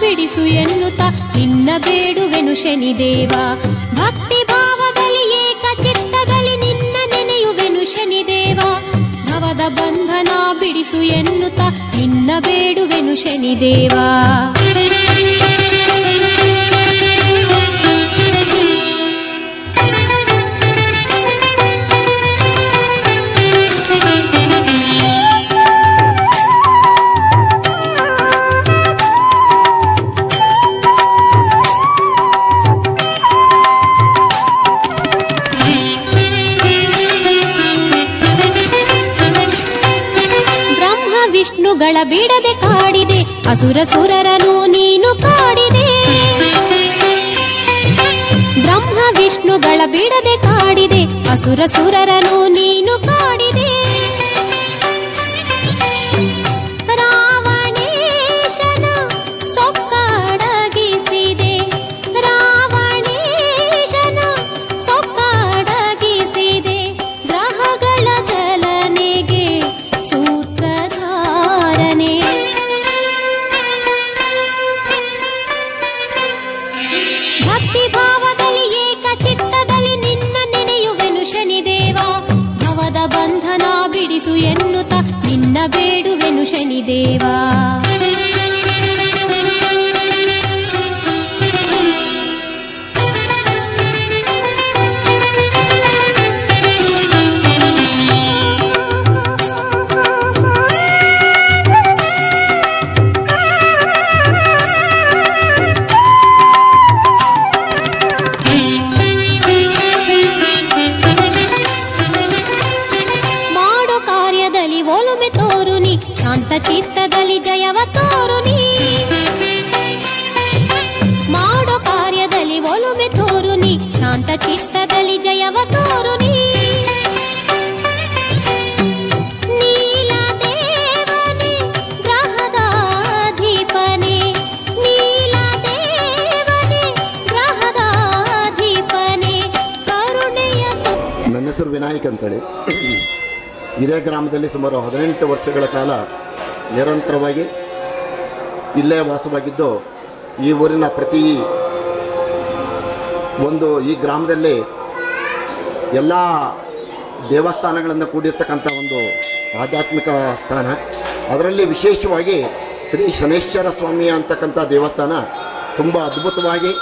ಬಿಡಿಸು ಎನ್ನುತ್ತ ನಿನ್ನ ಬೇಡುವೆನು ಶನಿದೇವ. ಭಕ್ತಿ ಭಾವದಲ್ಲಿ ಏಕ ಚಿತ್ತದಲ್ಲಿ ನಿನ್ನ ನೆನೆಯುವೆನು ಶನಿದೇವ. ಭವದ ಬಂಧನ ಬಿಡಿಸು ಎನ್ನುತ್ತ ನಿನ್ನ ಬೇಡುವೆನು ಶನಿದೇವ. ಕಾಡಿದೆ ಅಸುರ ಸುರರನು ನೀನು ಕಾಡಿದೆ ಬ್ರಹ್ಮ ವಿಷ್ಣುಗಳ ಬಿಡದೆ ಕಾಡಿದೆ. ಅಸುರ ಸುರರನು ಬೇಡುವೆನು ಶಾಂತ ಚಿತ್ತದಲ್ಲಿ ಜಯವ ತೋರು ನೀ. ನನ್ನ ಹೆಸರು ವಿನಾಯಕ್ ಅಂತೇಳಿ. ಇದೇ ಗ್ರಾಮದಲ್ಲಿ ಸುಮಾರು ಹದಿನೆಂಟು ವರ್ಷಗಳ ಕಾಲ ನಿರಂತರವಾಗಿ ಇಲ್ಲೇ ವಾಸವಾಗಿದ್ದು ಈ ಊರಿನ ಪ್ರತಿ ಒಂದು ಈ ಗ್ರಾಮದಲ್ಲಿ ಎಲ್ಲ ದೇವಸ್ಥಾನಗಳನ್ನು ಕೂಡಿರ್ತಕ್ಕಂಥ ಒಂದು ಆಧ್ಯಾತ್ಮಿಕ ಸ್ಥಾನ. ಅದರಲ್ಲಿ ವಿಶೇಷವಾಗಿ ಶ್ರೀ ಶನೇಶ್ವರ ಸ್ವಾಮಿ ಅಂತಕ್ಕಂಥ ದೇವಸ್ಥಾನ ತುಂಬ ಅದ್ಭುತವಾಗಿ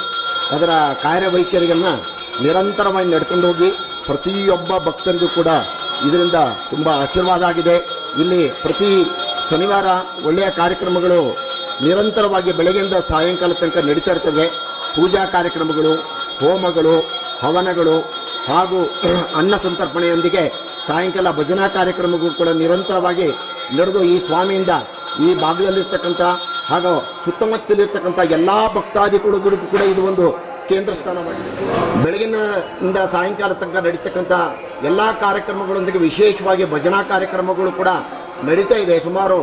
ಅದರ ಕಾರ್ಯವೈಖರಿಯನ್ನು ನಿರಂತರವಾಗಿ ನಡ್ಕೊಂಡು ಹೋಗಿ ಪ್ರತಿಯೊಬ್ಬ ಭಕ್ತರಿಗೂ ಕೂಡ ಇದರಿಂದ ತುಂಬ ಆಶೀರ್ವಾದ ಆಗಿದೆ. ಇಲ್ಲಿ ಪ್ರತಿ ಶನಿವಾರ ಒಳ್ಳೆಯ ಕಾರ್ಯಕ್ರಮಗಳು ನಿರಂತರವಾಗಿ ಬೆಳಗ್ಗೆಯಿಂದ ಸಾಯಂಕಾಲ ತನಕ ನಡೀತಾ ಇರ್ತವೆ. ಪೂಜಾ ಕಾರ್ಯಕ್ರಮಗಳು ಹೋಮಗಳು, ಹವನಗಳು ಹಾಗೂ ಅನ್ನ ಸಂತರ್ಪಣೆಯೊಂದಿಗೆ ಸಾಯಂಕಾಲ ಭಜನಾ ಕಾರ್ಯಕ್ರಮಗಳು ಕೂಡ ನಿರಂತರವಾಗಿ ನಡೆದು ಈ ಸ್ವಾಮಿಯಿಂದ ಈ ಭಾಗದಲ್ಲಿರ್ತಕ್ಕಂಥ ಹಾಗೂ ಸುತ್ತಮುತ್ತಲಿರ್ತಕ್ಕಂಥ ಎಲ್ಲ ಭಕ್ತಾದಿಗಳಿಗೂ ಕೂಡ ಇದು ಒಂದು ಕೇಂದ್ರ ಸ್ಥಾನವಾಗಿದೆ. ಬೆಳಗಿನಿಂದ ಸಾಯಂಕಾಲ ತನಕ ನಡೀತಕ್ಕಂಥ ಎಲ್ಲ ಕಾರ್ಯಕ್ರಮಗಳೊಂದಿಗೆ ವಿಶೇಷವಾಗಿ ಭಜನಾ ಕಾರ್ಯಕ್ರಮಗಳು ಕೂಡ ನಡೀತಾ ಇದೆ. ಸುಮಾರು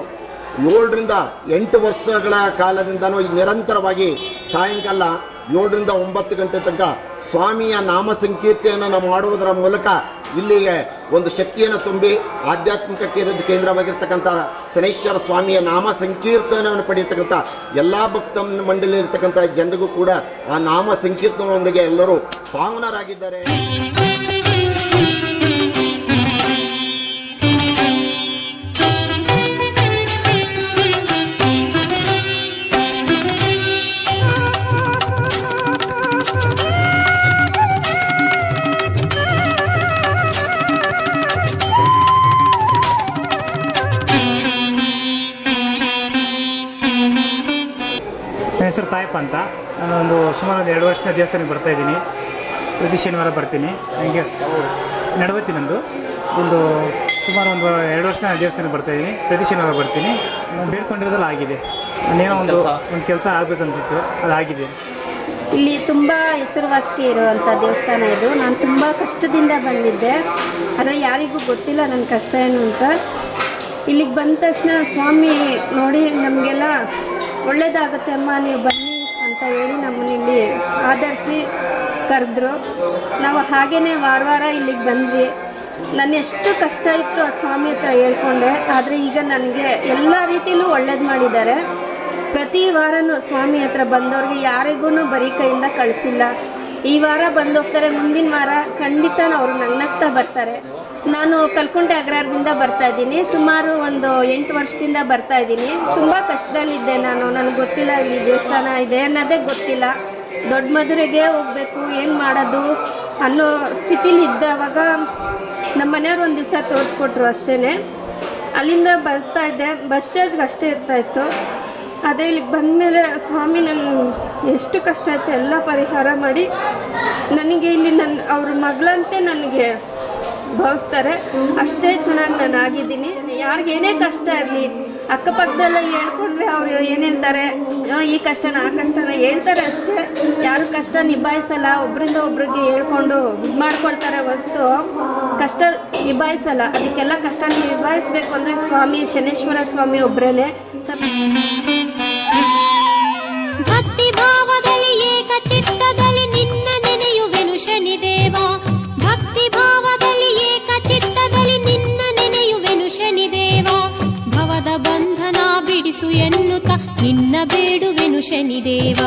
ಏಳರಿಂದ ಎಂಟು ವರ್ಷಗಳ ಕಾಲದಿಂದನೂ ನಿರಂತರವಾಗಿ ಸಾಯಂಕಾಲ ಏಳರಿಂದ ಒಂಬತ್ತು ಗಂಟೆ ತನಕ ಸ್ವಾಮಿಯ ನಾಮ ಸಂಕೀರ್ತಿಯನ್ನು ನಾವು ಮಾಡುವುದರ ಮೂಲಕ ಇಲ್ಲಿಗೆ ಒಂದು ಶಕ್ತಿಯನ್ನು ತುಂಬಿ ಆಧ್ಯಾತ್ಮಿಕ ಕೇಂದ್ರ ಕೇಂದ್ರವಾಗಿರ್ತಕ್ಕಂಥ ಶನೇಶ್ವರ ಸ್ವಾಮಿಯ ನಾಮ ಸಂಕೀರ್ತನವನ್ನು ಪಡೆಯತಕ್ಕಂಥ ಎಲ್ಲ ಭಕ್ತ ಮಂಡಳಿ ಇರ್ತಕ್ಕಂಥ ಜನರಿಗೂ ಕೂಡ ಆ ನಾಮ ಸಂಕೀರ್ತನದೊಂದಿಗೆ ಎಲ್ಲರೂ ಪಾವನರಾಗಿದ್ದಾರೆ ನನ್ನ ಅಂತ. ನಾನು ಒಂದು ಸುಮಾರು ಒಂದು ಎರಡು ವರ್ಷದ ದೇವಸ್ಥಾನಕ್ಕೆ ಬರ್ತಾ ಇದ್ದೀನಿ. ಪ್ರತಿ ಶನಿವಾರ ಬರ್ತೀನಿ. ನನಗೆ ನಡವತ್ತಿ ನಂದು. ಒಂದು ಸುಮಾರು ಒಂದು ಎರಡು ವರ್ಷ ದೇವಸ್ಥಾನಕ್ಕೆ ಬರ್ತಾ ಇದ್ದೀನಿ. ಪ್ರತಿ ಶನಿವಾರ ಬರ್ತೀನಿ. ನಾನು ಬೇಡ್ಕೊಂಡಿರೋದೆಲ್ಲ ಆಗಿದೆ. ನಾನೇನೋ ಒಂದು ಒಂದು ಕೆಲಸ ಆಗಬೇಕಂತಿತ್ತು. ಅದಾಗಿದೆ ಇಲ್ಲಿ ತುಂಬ ಹೆಸರುವಾಸಿಗೆ ಇರುವಂಥ ದೇವಸ್ಥಾನ ಇದು. ನಾನು ತುಂಬ ಕಷ್ಟದಿಂದ ಬಂದಿದ್ದೆ. ಆದರೆ ಯಾರಿಗೂ ಗೊತ್ತಿಲ್ಲ ನನ್ನ ಕಷ್ಟ ಏನು ಅಂತ. ಇಲ್ಲಿಗೆ ಬಂದ ತಕ್ಷಣ ಸ್ವಾಮಿ ನೋಡಿ ನಮಗೆಲ್ಲ ಒಳ್ಳೇದಾಗುತ್ತೆ ಅಮ್ಮ ನೀವು ಬನ್ನಿ. ಅಂತ ಹೇಳಿ ನಮ್ಮನ್ನ ಇಲ್ಲಿ ಆಧರಿಸಿ ಕರೆದ್ರು. ನಾವು ಹಾಗೇ ವಾರ ವಾರ ಇಲ್ಲಿಗೆ ಬಂದ್ವಿ. ನಾನು ಎಷ್ಟು ಕಷ್ಟ ಇತ್ತು ಆ ಸ್ವಾಮಿ ಹತ್ರ ಹೇಳ್ಕೊಂಡೆ. ಆದರೆ ಈಗ ನನಗೆ ಎಲ್ಲ ರೀತಿಯಲ್ಲೂ ಒಳ್ಳೇದು ಮಾಡಿದ್ದಾರೆ. ಪ್ರತಿ ವಾರನೂ ಸ್ವಾಮಿ ಹತ್ರ ಬಂದವ್ರಿಗೆ ಯಾರಿಗೂ ಬರೀ ಕೈಯಿಂದ ಕಳಿಸಿಲ್ಲ. ಈ ವಾರ ಬಂದು ಹೋಗ್ತಾರೆ ಮುಂದಿನ ವಾರ ಖಂಡಿತ ಅವರು ನಗ್ನಗ್ತಾ ಬರ್ತಾರೆ. ನಾನು ಕಲ್ಕುಂಟೆ ಅಗ್ರಹಾರದಿಂದ ಬರ್ತಾ ಇದ್ದೀನಿ. ಸುಮಾರು ಒಂದು ಎಂಟು ವರ್ಷದಿಂದ ಬರ್ತಾ ಇದ್ದೀನಿ. ತುಂಬ ಕಷ್ಟದಲ್ಲಿದ್ದೆ ನಾನು. ನನಗೆ ಗೊತ್ತಿಲ್ಲ ಈ ದೇವಸ್ಥಾನ ಇದೆ ಅನ್ನೋದೇ ಗೊತ್ತಿಲ್ಲ. ದೊಡ್ಡ ಮದುವೆಗೆ ಹೋಗ್ಬೇಕು, ಏನು ಮಾಡೋದು ಅನ್ನೋ ಸ್ಥಿತಿಲಿ ಇದ್ದವಾಗ ನಮ್ಮ ಮನೆಯವ್ರು ಒಂದು ದಿವಸ ತೋರಿಸ್ಕೊಟ್ರು ಅಷ್ಟೇ ಅಲ್ಲಿಂದ ಬರ್ತಾ ಇದ್ದೆ. ಬಸ್ ಚಾರ್ಜ್ಗೆ ಅಷ್ಟೇ ಇರ್ತಾ ಇತ್ತು. ಅದೇ ಇಲ್ಲಿಗೆ ಬಂದಮೇಲೆ ಸ್ವಾಮಿ ನನ್ನ ಎಷ್ಟು ಕಷ್ಟ ಆಯಿತು ಎಲ್ಲ ಪರಿಹಾರ ಮಾಡಿ ನನಗೆ ಇಲ್ಲಿ ನನ್ನ ಅವ್ರ ಮಗಳಂತೆ ನನಗೆ ಭಾವಿಸ್ತಾರೆ ಅಷ್ಟೇ ಚೆನ್ನಾಗಿ ನಾನು ಆಗಿದ್ದೀನಿ. ಯಾರಿಗೇನೇ ಕಷ್ಟ ಇರಲಿ, ಅಕ್ಕಪಕ್ಕದಲ್ಲ ಹೇಳ್ಕೊಂಡ್ರೆ ಅವ್ರು ಏನೇಳ್ತಾರೆ ಈ ಕಷ್ಟನ, ಆ ಕಷ್ಟನ ಹೇಳ್ತಾರೆ ಅಷ್ಟೇ. ಯಾರು ಕಷ್ಟ ನಿಭಾಯಿಸಲ್ಲ, ಒಬ್ರಿಂದ ಒಬ್ರಿಗೆ ಹೇಳ್ಕೊಂಡು ಇದು ಮಾಡ್ಕೊಳ್ತಾರೆ ಹೊರತು ಕಷ್ಟ ನಿಭಾಯಿಸಲ್ಲ. ಅದಕ್ಕೆಲ್ಲ ಕಷ್ಟ ನಿಭಾಯಿಸ್ಬೇಕು ಅಂದರೆ ಸ್ವಾಮಿ, ಶನೇಶ್ವರ ಸ್ವಾಮಿ ಒಬ್ಬರೇನೆ ಭಕ್ತಿ ಭಾವದಲ್ಲಿ ಏಕ ಚಿತ್ತದಲ್ಲಿ ನಿನ್ನ ನೆನೆಯುವೆನು ಶನಿದೇವ ಭಕ್ತಿ ಭಾವದಲ್ಲಿ ಏಕ ಚಿತ್ತದಲ್ಲಿ ನಿನ್ನ ನೆನೆಯುವೆನು ಶನಿದೇವ ಭವದ ಬಂಧನ ಬಿಡಿಸು ಎನ್ನುತ್ತ ನಿನ್ನ ಬೇಡುವೆನು ಶನಿದೇವ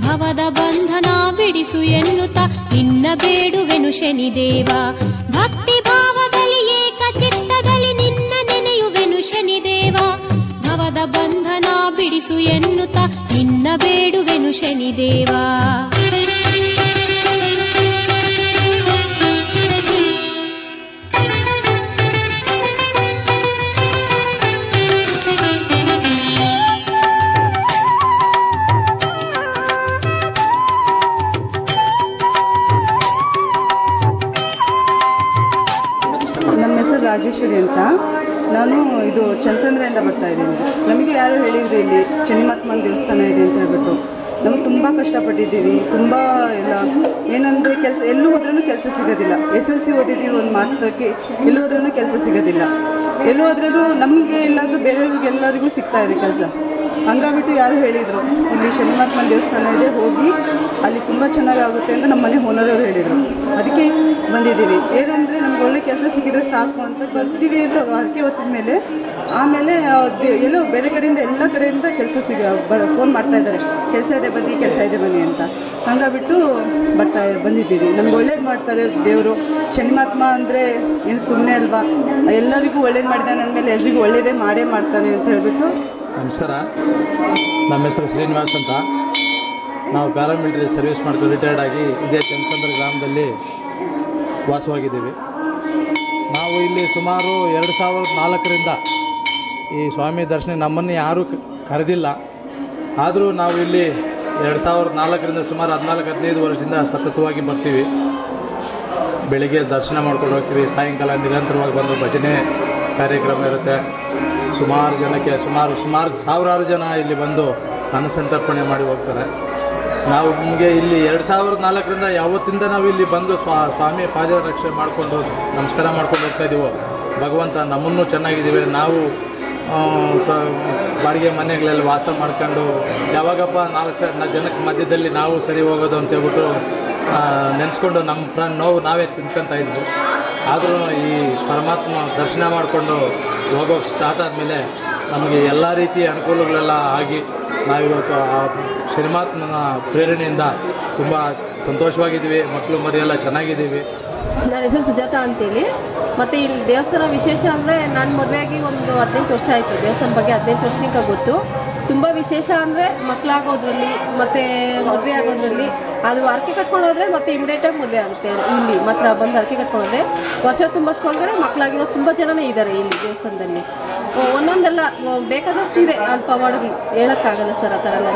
ಭವದ ಬಂಧನ ಬಿಡಿಸು ಎನ್ನುತ್ತ ನಿನ್ನ ಬೇಡುವೆನು ಶನಿದೇವ ಭಕ್ತಿ ಭಾವದಲ್ಲಿ ಏಕ ಚಿತ್ತದಲ್ಲಿ ನಿನ್ನ ನೆನೆಯುವೆನು ಶನಿದೇವ ಭವದ ಬಂಧನ ಬಿಡಿಸು ಎನ್ನುತ್ತ ನಿನ್ನ ಬೇಡುವೆನು ಶನಿದೇವ. ಯಾರು ಹೇಳಿದ್ರು ಇಲ್ಲಿ, ಚನ್ನಿಮಾತ್ಮನ ದೇವಸ್ಥಾನ ಇದೆ ಅಂತ ಹೇಳ್ಬಿಟ್ಟು. ನಮ್ಗೆ ತುಂಬ ಕಷ್ಟಪಟ್ಟಿದ್ದೀವಿ, ತುಂಬ ಎಲ್ಲ, ಏನಂದರೆ ಕೆಲಸ, ಎಲ್ಲೂ ಹೋದ್ರೂ ಕೆಲಸ ಸಿಗೋದಿಲ್ಲ. ಎಸ್ ಎಲ್ ಸಿ ಓದಿದ್ದೀವಿ ಒಂದು ಮಾತ್ರಕ್ಕೆ, ಎಲ್ಲೂ ಹೋದ್ರೂ ಕೆಲಸ ಸಿಗೋದಿಲ್ಲ. ಎಲ್ಲೂ ಹೋದ್ರೂ ನಮಗೆ ಇಲ್ಲಾಂದ್ರೂ ಬೇರೆಯವ್ರಿಗೆ ಎಲ್ಲರಿಗೂ ಸಿಗ್ತಾ ಇದೆ ಕೆಲಸ. ಹಂಗಾಗ್ಬಿಟ್ಟು ಯಾರು ಹೇಳಿದರು, ಇಲ್ಲಿ ಶನಿಮಾತ್ಮನ ದೇವಸ್ಥಾನ ಇದೆ, ಹೋಗಿ ಅಲ್ಲಿ ತುಂಬ ಚೆನ್ನಾಗಾಗುತ್ತೆ ಅಂತ ನಮ್ಮ ಮನೆ ಓನರವ್ರು ಹೇಳಿದರು. ಅದಕ್ಕೆ ಬಂದಿದ್ದೀವಿ. ಏನಂದರೆ ನಮ್ಗೆ ಒಳ್ಳೆ ಕೆಲಸ ಸಿಕ್ಕಿದ್ರೆ ಸಾಕು ಅಂತ ಬರ್ತೀವಿ ಅಂತ ಹರಕೆ ಹೊತ್ತಿದ ಮೇಲೆ ಆಮೇಲೆ ಎಲ್ಲೋ ಬೇರೆ ಕಡೆಯಿಂದ, ಎಲ್ಲ ಕಡೆಯಿಂದ ಕೆಲಸ ಸಿಗ ಫೋನ್ ಮಾಡ್ತಾ ಇದ್ದಾರೆ. ಕೆಲಸ ಇದೆ ಬನ್ನಿ, ಕೆಲಸ ಇದೆ ಬನ್ನಿ ಅಂತ. ಹಂಗಾಗ್ಬಿಟ್ಟು ಬರ್ತಾ ಬಂದಿದ್ದೀವಿ. ನಮ್ಗೆ ಒಳ್ಳೇದು ಮಾಡ್ತಾರೆ ದೇವರು. ಶನಿಮಾತ್ಮ ಅಂದರೆ ಏನು ಸುಮ್ಮನೆ ಅಲ್ವಾ? ಎಲ್ಲರಿಗೂ ಒಳ್ಳೇದು ಮಾಡಿದ್ದಾನೆ ಅಂದಮೇಲೆ ಎಲ್ರಿಗೂ ಒಳ್ಳೇದೇ ಮಾಡೇ ಮಾಡ್ತಾನೆ ಅಂತ ಹೇಳಿಬಿಟ್ಟು. ನಮಸ್ಕಾರ. ನಮ್ಮ ಹೆಸರು ಶ್ರೀನಿವಾಸ್ ಅಂತ. ನಾವು ಪ್ಯಾರಾಮಿಲಿಟರಿ ಸರ್ವಿಸ್ ಮಾಡ್ಕೊಂಡು ರಿಟೈರ್ಡ್ ಆಗಿ ಇದೇ ಚಂದ್ರ ಗ್ರಾಮದಲ್ಲಿ ವಾಸವಾಗಿದ್ದೀವಿ. ನಾವು ಇಲ್ಲಿ ಸುಮಾರು ಎರಡು ಸಾವಿರದ ನಾಲ್ಕರಿಂದ ಈ ಸ್ವಾಮಿ ದರ್ಶನ ನಮ್ಮನ್ನು ಯಾರೂ ಕರೆದಿಲ್ಲ. ಆದರೂ ನಾವು ಇಲ್ಲಿ ಎರಡು ಸಾವಿರದ ನಾಲ್ಕರಿಂದ ಸುಮಾರು ಹದಿನಾಲ್ಕು, ಹದಿನೈದು ವರ್ಷದಿಂದ ಸತತವಾಗಿ ಬರ್ತೀವಿ. ಬೆಳಿಗ್ಗೆ ದರ್ಶನ ಮಾಡ್ಕೊಂಡು ಹೋಗ್ತೀವಿ. ಸಾಯಂಕಾಲ ನಿರಂತರವಾಗಿ ಬಂದು ಭಜನೆ ಕಾರ್ಯಕ್ರಮ ಇರುತ್ತೆ. ಸುಮಾರು ಜನಕ್ಕೆ ಸುಮಾರು ಸುಮಾರು ಸಾವಿರಾರು ಜನ ಇಲ್ಲಿ ಬಂದು ಅನುಸಂತರ್ಪಣೆ ಮಾಡಿ ಹೋಗ್ತಾರೆ. ನಾವು ನಿಮಗೆ ಇಲ್ಲಿ ಎರಡು ಸಾವಿರದ ನಾಲ್ಕರಿಂದ ಯಾವತ್ತಿಂದ ನಾವು ಇಲ್ಲಿ ಬಂದು ಸ್ವಾ, ಸ್ವಾಮಿ ಪಾದ ರಕ್ಷಣೆ ಮಾಡಿಕೊಂಡು ನಮಸ್ಕಾರ ಮಾಡ್ಕೊಂಡು ಹೋಗ್ತಾ ಇದ್ದೀವೋ ಭಗವಂತ ನಮ್ಮನ್ನು ಚೆನ್ನಾಗಿದ್ದೀವಿ. ನಾವು ಬಾಡಿಗೆ ಮನೆಗಳಲ್ಲಿ ವಾಸ ಮಾಡ್ಕೊಂಡು ಯಾವಾಗಪ್ಪ ನಾಲ್ಕು ಸ ಜನಕ್ಕೆ ಮಧ್ಯದಲ್ಲಿ ನಾವು ಸರಿ ಹೋಗೋದು ಅಂತ ಹೇಳ್ಬಿಟ್ಟು ನೆನೆಸ್ಕೊಂಡು ನಮ್ಮ ಫ್ರೆಂಡ್ ನೋವು ನಾವೇ ತಿನ್ಕೊಂತ ಇದ್ವಿ. ಆದರೂ ಈ ಪರಮಾತ್ಮ ದರ್ಶನ ಮಾಡಿಕೊಂಡು ಹೋಗೋಕೆ ಸ್ಟಾರ್ಟ್ ಆದಮೇಲೆ ನಮಗೆ ಎಲ್ಲ ರೀತಿಯ ಅನುಕೂಲಗಳೆಲ್ಲ ಆಗಿ ನಾವಿವತ್ತು ಆ ಶ್ರೀಮಾತ್ಮನ ಪ್ರೇರಣೆಯಿಂದ ತುಂಬ ಸಂತೋಷವಾಗಿದ್ದೀವಿ, ಮಕ್ಕಳು ಮರಿಯೆಲ್ಲ ಚೆನ್ನಾಗಿದ್ದೀವಿ. ನನ್ನ ಹೆಸರು ಸುಜಾತ ಅಂತೇಳಿ ಮತ್ತು ಇಲ್ಲಿ ದೇವಸ್ಥಾನ ವಿಶೇಷ ಅಂದರೆ ನಾನು ಮದುವೆಯಾಗಿ ಒಂದು ಹದಿನೆಂಟು ವರ್ಷ ಆಯಿತು. ದೇವಸ್ಥಾನ ಬಗ್ಗೆ ಹದಿನೈದು ವರ್ಷದಿಂದ ಗೊತ್ತು. ತುಂಬ ವಿಶೇಷ ಅಂದರೆ ಮಕ್ಕಳಾಗೋದ್ರಲ್ಲಿ ಮತ್ತು ಮದುವೆ ಆಗೋದ್ರಲ್ಲಿ. ಅದು ಅರಕೆ ಕಟ್ಕೊಂಡು ಹೋದರೆ ಮತ್ತೆ ಇಮಿಡಿಯೇಟಾಗಿ ಮದುವೆ ಆಗುತ್ತೆ. ಇಲ್ಲಿ ಮಾತ್ರ ಬಂದು ಅರಕೆ ಕಟ್ಕೊಂಡು ವರ್ಷ ವರ್ಷ ಒಳಗಡೆ ಮಕ್ಕಳಾಗಿರೋ ತುಂಬ ಜನನೇ ಇದ್ದಾರೆ ಇಲ್ಲಿ ದೇವಸ್ಥಾನದಲ್ಲಿ. ಒಂದೊಂದೆಲ್ಲ ಬೇಕಾದಷ್ಟು ಇದೆ. ಅಲ್ಪ ಮಾಡೋದು ಹೇಳೋಕ್ಕಾಗಲ್ಲ ಸರ್ ಆ ಥರ ಎಲ್ಲ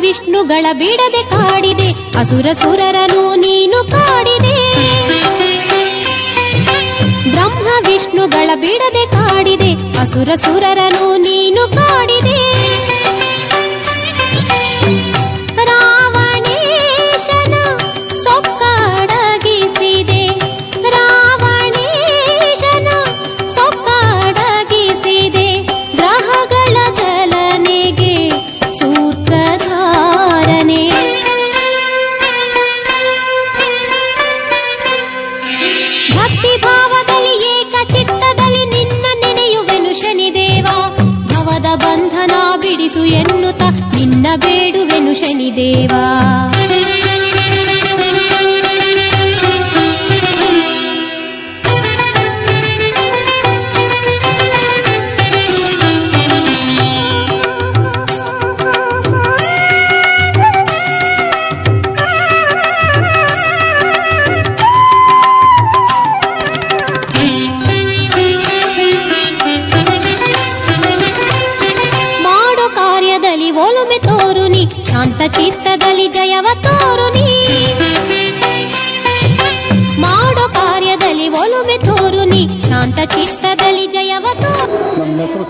ವಿಷ್ಣುಗಳ ಬಿಡದೆ ಕಾಡಿದೆ ಅಸುರ ಸುರರನು ನೀನು ಕಾಡಿದೆ. ಬ್ರಹ್ಮ ವಿಷ್ಣುಗಳ ಬಿಡದೆ ಕಾಡಿದೆ ಅಸುರ ಸುರರನು देवा।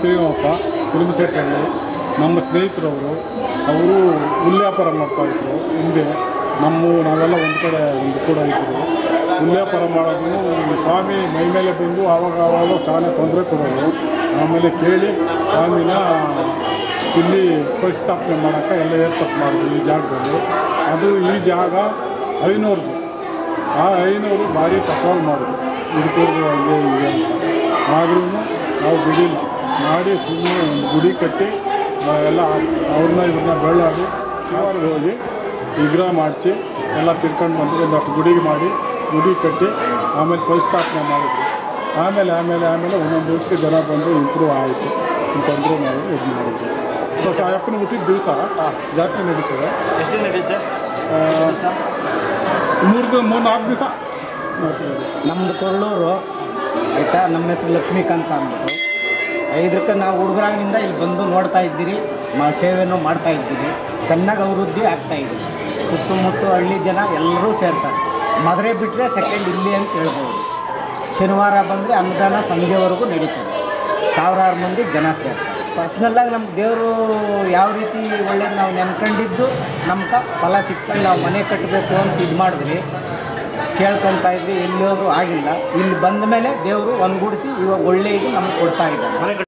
ನಮ್ಮ ಫಿಲ್ಮ್ ಸೆಟ್ಟಲ್ಲಿ ನಮ್ಮ ಸ್ನೇಹಿತರವರು, ಅವರು ಹುಲ್ಲು ವ್ಯಾಪಾರ ಮಾಡ್ತಾಯಿದ್ರು ಹಿಂದೆ. ನಮ್ಮ ನಾವೆಲ್ಲ ಒಂದು ಕಡೆ, ಒಂದು ಕೂಡ ಇದ್ದರು ಹುಲ್ಲು ವ್ಯಾಪಾರ ಮಾಡೋದು ಈ ಸ್ವಾಮಿ ಮೈ ಮೇಲೆ ಬಂದು ಆವಾಗ ಆವಾಗ చాలా ತೊಂದರೆ ಕೊಡೋರು ಆಮೇಲೆ ಕೇಳಿ, ಸ್ವಾಮಿನ ಇಲ್ಲಿ ಪರಿಸ್ಥಾಪನೆ ಮಾಡೋಕ್ಕೆ ಎಲ್ಲ ಏರ್ಪಾಟ್ ಮಾಡಿದ್ರು ಈ ಜಾಗದಲ್ಲಿ. ಅದು ಈ ಜಾಗ ಐನೂರದು. ಆ ಐನೂರು ಭಾರಿ ತಪಾಲು ಮಾಡಿದ್ರು. ಹಿಡ್ಕೊಂಡು ಹಂಗೆ ಹಿಂಗೆ ಆದ್ರೂ ನಾವು ಬಿಡಿಲ್ಲ ಮಾಡಿ ಸುಮ್ಮನೆ ಗುಡಿ ಕಟ್ಟಿ ಎಲ್ಲ ಅವ್ರನ್ನ ಇವ್ರನ್ನ ಬೆಳ್ಳಾಡಿ ಶಿವಾರಿಗೆ ಹೋಗಿ ವಿಗ್ರಹ ಮಾಡಿಸಿ ಎಲ್ಲ ತಿರ್ಕೊಂಡು ಬಂದು ಒಂದಷ್ಟು ಗುಡಿಗೆ ಮಾಡಿ ಗುಡಿ ಕಟ್ಟಿ ಆಮೇಲೆ ಪರಿಸ್ಥಾಪನೆ ಮಾಡಿದ್ರು ಆಮೇಲೆ ಆಮೇಲೆ ಆಮೇಲೆ ಒಂದೊಂದು ದಿವಸಕ್ಕೆ ಜನ ಬಂದು ಇಂಪ್ರೂವ್ ಆಯಿತು. ತೊಂದರೆ ಮಾಡಿ ಇದು ಮಾಡಿದ್ರು ಸೊ ಸಾಯಪ್ಪನ ಹುಟ್ಟಿದ ದಿವಸ ಜಾತ್ರೆ ನಡೀತದೆ. ಎಷ್ಟು ನಡೀತದೆ ಮೂರು ಮೂರು ನಾಲ್ಕು ದಿವಸ. ನಮ್ಮದು ಕೊರಳೂರು ಆಯಿತಾ? ನಮ್ಮ ಹೆಸರು ಲಕ್ಷ್ಮೀಕಾಂತ ಅಂದ್ಬಿಟ್ಟು. ಐದಕ್ಕೆ ನಾವು ಹುಡುಗರಾಗಿಂದ ಇಲ್ಲಿ ಬಂದು ನೋಡ್ತಾ ಇದ್ದೀರಿ. ಮಾ ಸೇವೆಯನ್ನು ಮಾಡ್ತಾ ಇದ್ದೀರಿ. ಚೆನ್ನಾಗಿ ಅಭಿವೃದ್ಧಿ ಆಗ್ತಾ ಇದೆ. ಸುತ್ತಮುತ್ತ ಹಳ್ಳಿ ಜನ ಎಲ್ಲರೂ ಸೇರ್ತಾರೆ. ಮದುವೆ ಬಿಟ್ಟರೆ ಸೆಕೆಂಡ್ ಇಲ್ಲಿ ಅಂತ ಹೇಳ್ಬೋದು. ಶನಿವಾರ ಬಂದರೆ ಅನುದಾನ ಸಂಜೆವರೆಗೂ ನಡೀತದೆ. ಸಾವಿರಾರು ಮಂದಿ ಜನ ಸೇರ್ತಾರೆ. ಪರ್ಸ್ನಲ್ಲಾಗಿ ನಮ್ಮ ದೇವರು ಯಾವ ರೀತಿ ಒಳ್ಳೇದು ನಾವು ನೆನ್ಕೊಂಡಿದ್ದು ನಮ್ಗೆ ಫಲ ಸಿಕ್ಕೊಂಡು ನಾವು ಮನೆ ಕಟ್ಟಬೇಕು ಅಂತ ಇದು ಮಾಡಿದ್ರಿ. ಕೇಳ್ಕೊತಾ ಇದ್ವಿ ಎಲ್ಲಿಯೋರು ಆಗಿಲ್ಲ. ಇಲ್ಲಿ ಬಂದ ಮೇಲೆ ದೇವರು ಒಂದ್ಗೂಡಿಸಿ ಇವಾಗ ಒಳ್ಳೆಯದು ನಮ್ಗೆ ಕೊಡ್ತಾ ಇದ್ದಾರೆ.